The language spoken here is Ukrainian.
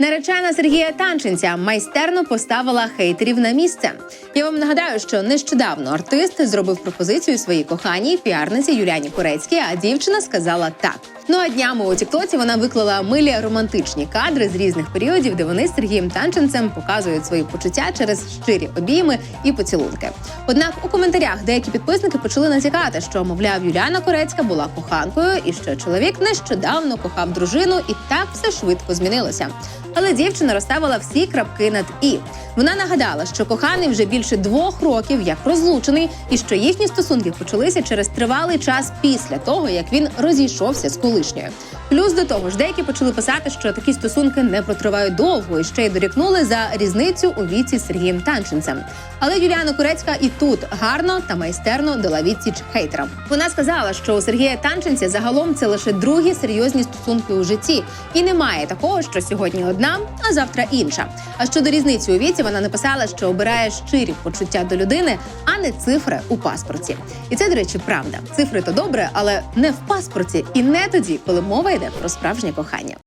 Наречена Сергія Танченця майстерно поставила хейтерів на місце. Я вам нагадаю, що нещодавно артист зробив пропозицію своїй коханій піарниці Юліані Корецькій, а дівчина сказала так. Ну а днями у Тіктоці вона виклала милі романтичні кадри з різних періодів, де вони з Сергієм Танченцем показують свої почуття через щирі обійми і поцілунки. Однак у коментарях деякі підписники почали натякати, що мовляв Юліана Корецька була коханкою, і що чоловік нещодавно кохав дружину, і так все швидко змінилося. Але дівчина розставила всі крапки над і. Вона нагадала, що коханий вже більше двох років як розлучений, і що їхні стосунки почалися через тривалий час після того, як він розійшовся з колишньою. Плюс до того ж, деякі почали писати, що такі стосунки не протривають довго і ще й дорікнули за різницю у віці з Сергієм Танченцем. Але Юліана Курецька і тут гарно та майстерно дала відсіч хейтерам. Вона сказала, що у Сергія Танченця загалом це лише другі серйозні стосунки у житті, і немає такого, що сьогодні одна, а завтра інша. А щодо різниці у віці, вона написала, що обирає щирі почуття до людини, а не цифри у паспорті. І це, до речі, правда. Цифри то добре, але не в паспорті і не тоді, коли мова йде про справжнє кохання.